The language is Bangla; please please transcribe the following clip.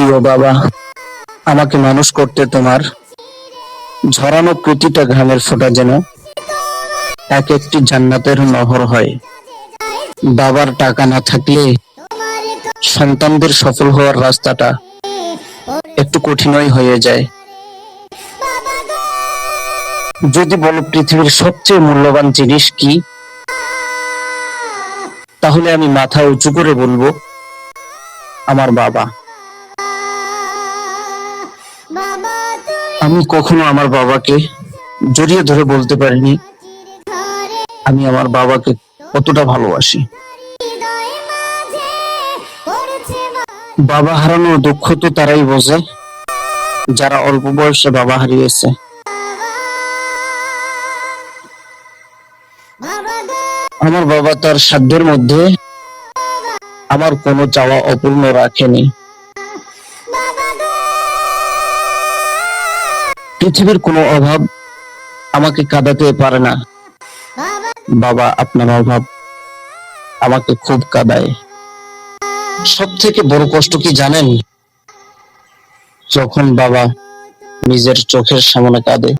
প্রিয় বাবা, আমাকে মানুষ করতে তোমার ঝরানো প্রতিটা ঘামের ফোঁটা যেন এক একটি জান্নাতের নহর হয়। বাবার টাকা না থাকলে সন্তানদের সফল হওয়ার রাস্তাটা একটু কঠিনই হয়ে যায়। যদি বলো পৃথিবীর সবচেয়ে মূল্যবান জিনিস কি, তাহলে আমি মাথা উঁচু করে বলব, আমার বাবা। আমি কখনো আমার বাবাকে জড়িয়ে ধরে বলতে পারিনি। আমি আমার বাবাকে কতটা ভালোবাসি। বাবা হারানোর দুঃখ তো তারাই বোঝে। যারা অল্প বয়সে বাবা হারিয়েছে। আমার বাবা তার সাধ্যের মধ্যে আমার কোনো চাওয়া অপূর্ণ রাখেনি। পৃথিবীর কোনো অভাব আমাকে কাঁদাতে পারে না। বাবা, আপনার অভাব আমাকে খুব কাঁদায়। সব থেকে বড় কষ্ট কি জানেন? যখন বাবা নিজের চোখের সামনে কাঁদে।